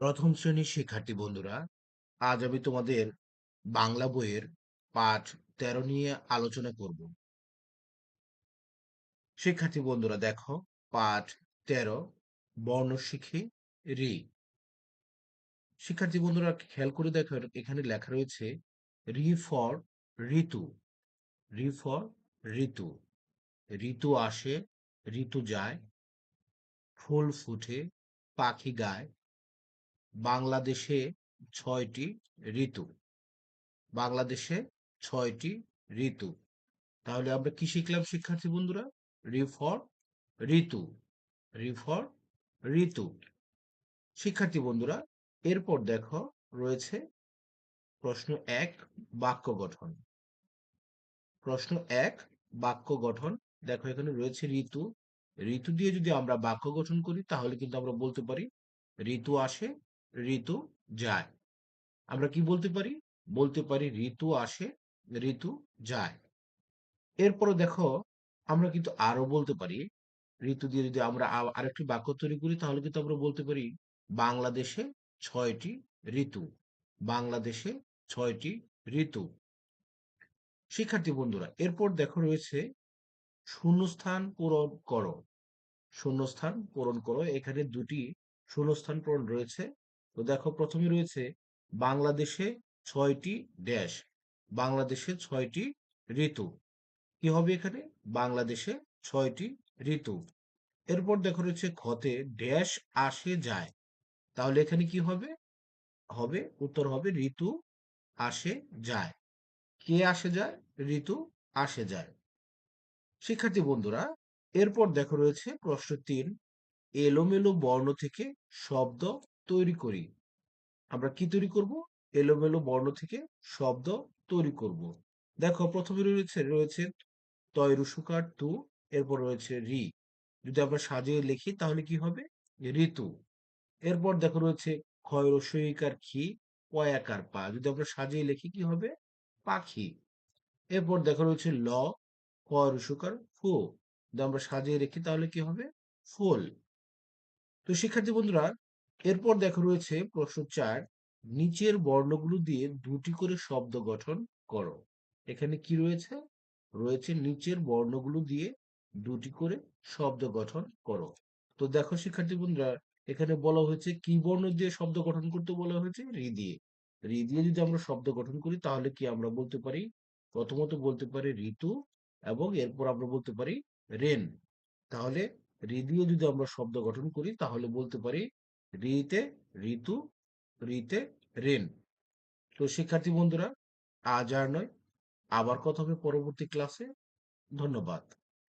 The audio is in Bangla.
প্রথম শ্রেণির শিক্ষার্থী বন্ধুরা, আজ আমি তোমাদের বাংলা বইয়ের পাঠ তেরো নিয়ে আলোচনা করব। শিক্ষার্থী বন্ধুরা, দেখো, পাঠ তেরো, বর্ণ শিখি রি। শিক্ষার্থী বন্ধুরা, খেয়াল করে দেখো, এখানে লেখা রয়েছে, রি ফর ঋতু। রি ফর ঋতু। ঋতু আসে, ঋতু যায়, ফুল ফুটে, পাখি গায় বাংলাদেশে ছয়টি ঋতু। বাংলাদেশে ছয়টি ঋতু। তাহলে আমরা কি শিখলাম, শিক্ষার্থী বন্ধুরা? রিফর ঋতু। রিফর ঋতু। শিক্ষার্থী বন্ধুরা, এরপর দেখো রয়েছে প্রশ্ন এক, বাক্য গঠন। প্রশ্ন এক, বাক্য গঠন। দেখো এখানে রয়েছে ঋতু। ঋতু দিয়ে যদি আমরা বাক্য গঠন করি, তাহলে কিন্তু আমরা বলতে পারি, ঋতু আসে ঋতু যায়। আমরা কি বলতে পারি? বলতে পারি ঋতু আসে, ঋতু যায়। এরপরে দেখো, আমরা কিন্তু আরও বলতে পারি। ঋতু দিয়ে যদি আমরা আরেকটি বাক্য তৈরি করি, তাহলে কিন্তু আমরা বলতে পারি বাংলাদেশে ছয়টি ঋতু। বাংলাদেশে ছয়টি ঋতু। শিক্ষার্থী বন্ধুরা, এরপর দেখো রয়েছে শূন্যস্থান পূরণ করো। শূন্যস্থান পূরণ করো। এখানে দুটি শূন্যস্থান পূরণ রয়েছে। তো দেখো প্রথমে রয়েছে বাংলাদেশে ছয়টি ড্যাশ, বাংলাদেশে ছয়টি ঋতু। কি হবে এখানে? বাংলাদেশে ছয়টি ঋতু। এরপর দেখো রয়েছে ক্ষতে ড্যাশ আসে যায়। তাহলে এখানে কি হবে? হবে, উত্তর হবে ঋতু আসে যায়। কে আসে যায়? ঋতু আসে যায়। শিক্ষার্থী বন্ধুরা, এরপর দেখো রয়েছে প্রশ্ন তিন, এলোমেলো বর্ণ থেকে শব্দ তৈরি করি। আমরা কি তৈরি করব? এলোমেলো বর্ণ থেকে শব্দ তৈরি করব। দেখো, প্রথমে রয়েছে রয়েছে তয় রুসুকার তু, এরপর রয়েছে রি। যদি আমরা সাজিয়ে লিখি, তাহলে কি হবে? ঋতু। এরপর দেখো, রয়েছে ক্ষয় রসইকার খি পয়াকার পা। যদি আমরা সাজিয়ে লিখি, কি হবে? পাখি। এরপর দেখো, রয়েছে ল, ক্ষয় রসুকার ফু। যদি আমরা সাজিয়ে রেখি তাহলে কি হবে? ফুল। তো শিক্ষার্থী বন্ধুরা এরপর দেখো রয়েছে প্রশ্ন চার, নিচের বর্ণগুলো দিয়ে দুটি করে শব্দ গঠন করো। এখানে কি রয়েছে? রয়েছে নিচের বর্ণগুলো দিয়ে দুটি করে শব্দ গঠন করো। তো দেখো শিক্ষার্থী বন্ধুরা, এখানে বলা হয়েছে কি বর্ণ দিয়ে শব্দ গঠন করতে বলা হয়েছে? রি দিয়ে। রি দিয়ে যদি আমরা শব্দ গঠন করি, তাহলে কি আমরা বলতে পারি? প্রথমত বলতে পারি ঋতু এবং এরপর আমরা বলতে পারি রেন। তাহলে রি দিয়ে যদি আমরা শব্দ গঠন করি, তাহলে বলতে পারি রিতে ঋতু রিতে রেন তো শিক্ষার্থী বন্ধুরা, আজ আর নয়। আবার কথা হবে পরবর্তী ক্লাসে ধন্যবাদ।